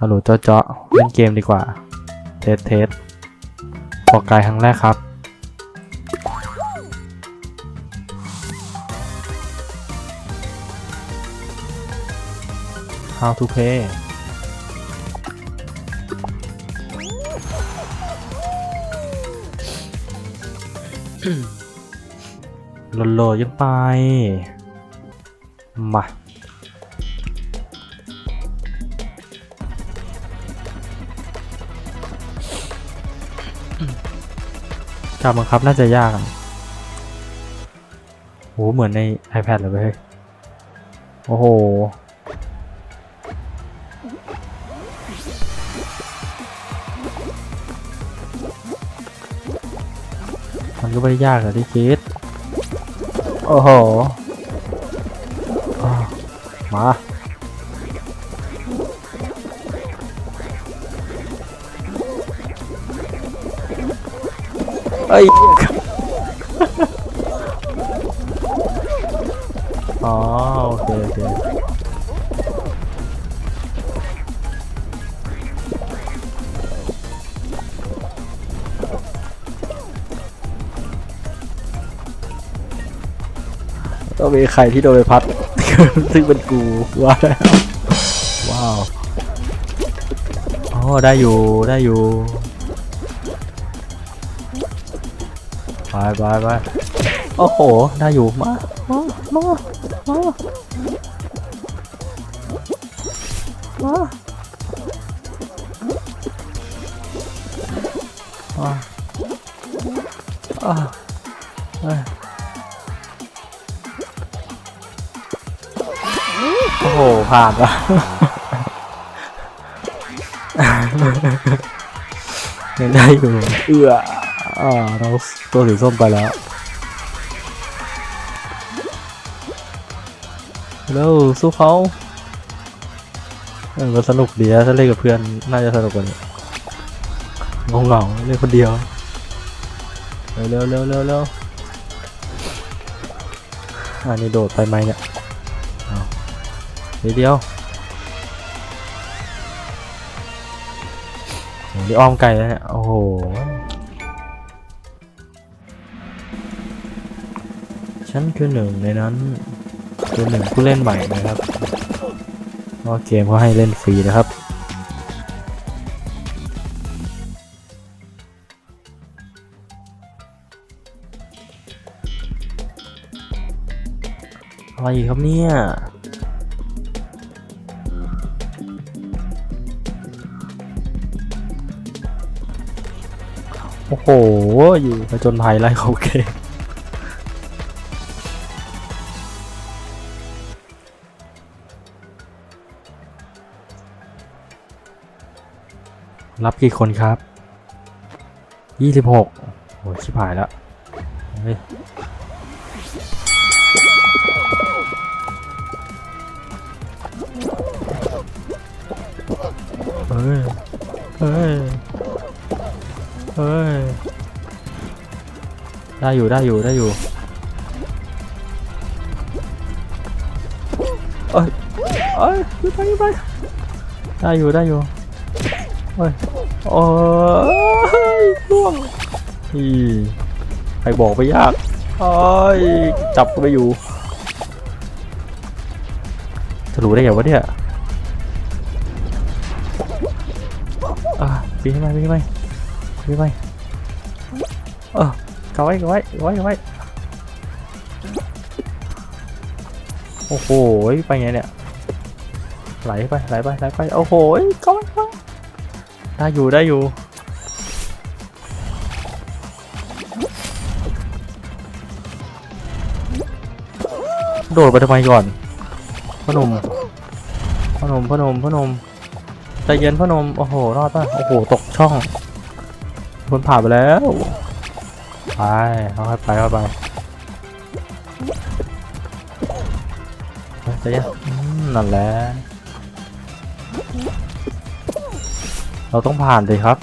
ฮัลโหลเจ้าเจาะเล่นเกมดีกว่า เทสเทสออกกายครั้งแรกครับ How to play หลดโหลดยังไป มา การบังคับน่าจะยากโหเหมือนใน iPad เลยเว้ยโอ้โห มันก็ไม่ได้ยากอะที่คิด โอ้โห มา เอ้ยอ๋อโอเคโอเคต้องมีใครที่โดนใบพัด ซึ่งเป็นกูว่าวว้าว อ๋อ ได้อยู่ ได้อยู่ ไปไปไปโอ้โห ได้อยู่ มา มา มา มา มาอ่าอ่าโอ้โห ผ่านละยังได้อยู่ เอื้อ อ่าเราตัวสีส้มไปแล้วเร็วสู้เขาเออมันสนุกดีนะถ้าเล่นกับเพื่อนน่าจะสนุกกว่านี้งงเหงาเล่นคนเดียวเร็วเร็วเร็วเร็วอันนี้โดดไปไหมเนี่ยนิดเดียวโหนี่อ้อมไกลแล้วเนี่ย โอ้โห ฉันคือหนึ่งในนั้นคือหนึ่งผู้เล่นใหม่นะครับเพราะเกมเขาให้เล่นฟรีนะครับอะไรครับเนี่ยโอ้โห อยู่ผจญภัยไล่เขาเกม รับกี่คนครับยี่สิบหกโอ้ยชิบหายแล้วเฮ้ย เฮ้ย เฮ้ย ได้อยู่ได้อยู่ได้อยู่ เอ้ย เอ้ยไปไปได้อยู่ได้อยู่ เอ้ยโอ้ยล่วงอีใครบอกไปยากโอ้ยจับก็ไปอยู่จะรู้ได้ไงวะเนี่ยอะปีนขึ้นไปปีนขึ้นไปปีนขึ้นไปเออเอาไว้เอาไว้เอาไว้เอาไว้โอ้โหไปไงเนี่ยไหลไปไหลไปไหลไปโอ้โหเข้าไปเข้าไป ได้อยู่ได้อยู่ โดดไปทำไมก่อนพ่อหนุ่มพ่อหนุ่มพ่อหนุ่มพ่อหนุ่มใจเย็นพ่อหนุ่มโอ้โห รอดป่ะ โอ้โห ตกช่องคนผ่านไปแล้ว ไปเอาให้ไปเข้าไปไปยังอืมนั่นแหละ เราต้องผ่านเลยครับ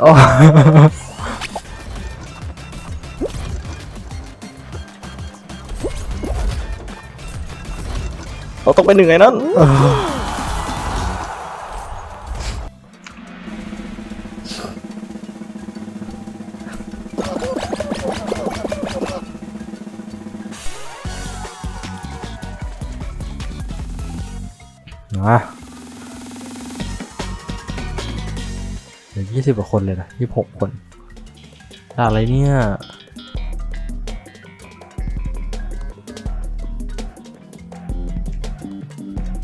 โอ้เราต้องไปหนึ่งไงนั้น มาเหลือยี่สิบกว่าคนเลยนะยี่สิบหกคนด่าอะไรเนี่ย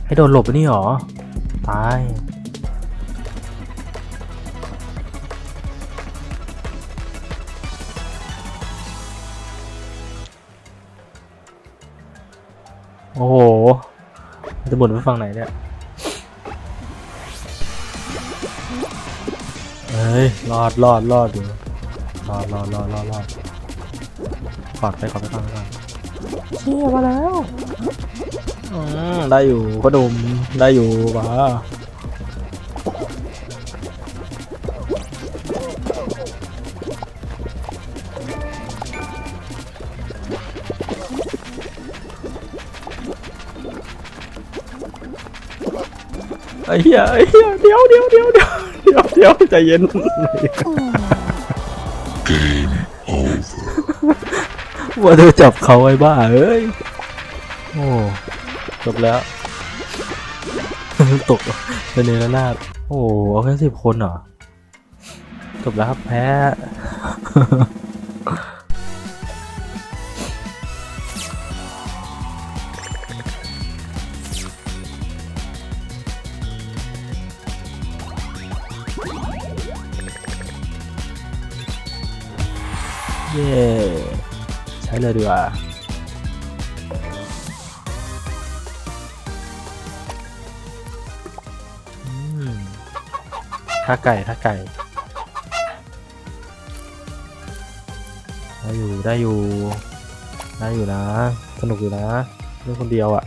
ให้โดนหลบไปนี่หรอ ตาย โอ้โห จะบ่นไปฟังไหนเนี่ย เฮ้ยรอดรอดรอดอยู่รอดรอดรอดรอดรอดกอดไปกอดไปฟังไปฟังเชี่ยมาแล้วอืมได้อยู่ก็ดมได้อยู่ป่ะไอ้เหี้ยไอ้เหี้ยเดี๋ยวเดี๋ยวเดี๋ยวเดี๋ยวเดี๋ ยวเดี๋ยวใจเย็นว่าเธอจับเขาไว้บ้าเอ้ย โอ้จบแล้ว ตกเป็นเนรนาดโอ้เอาแค่สิบคนเหรอ จบแล้วครับแพ้ เย้ใช้เลยดีกว่าอืมท่าไก่ท่าไก่ได้อยู่ได้อยู่ ได้อยู่นะ สนุกอยู่นะเล่นคนเดียวอะ่ะ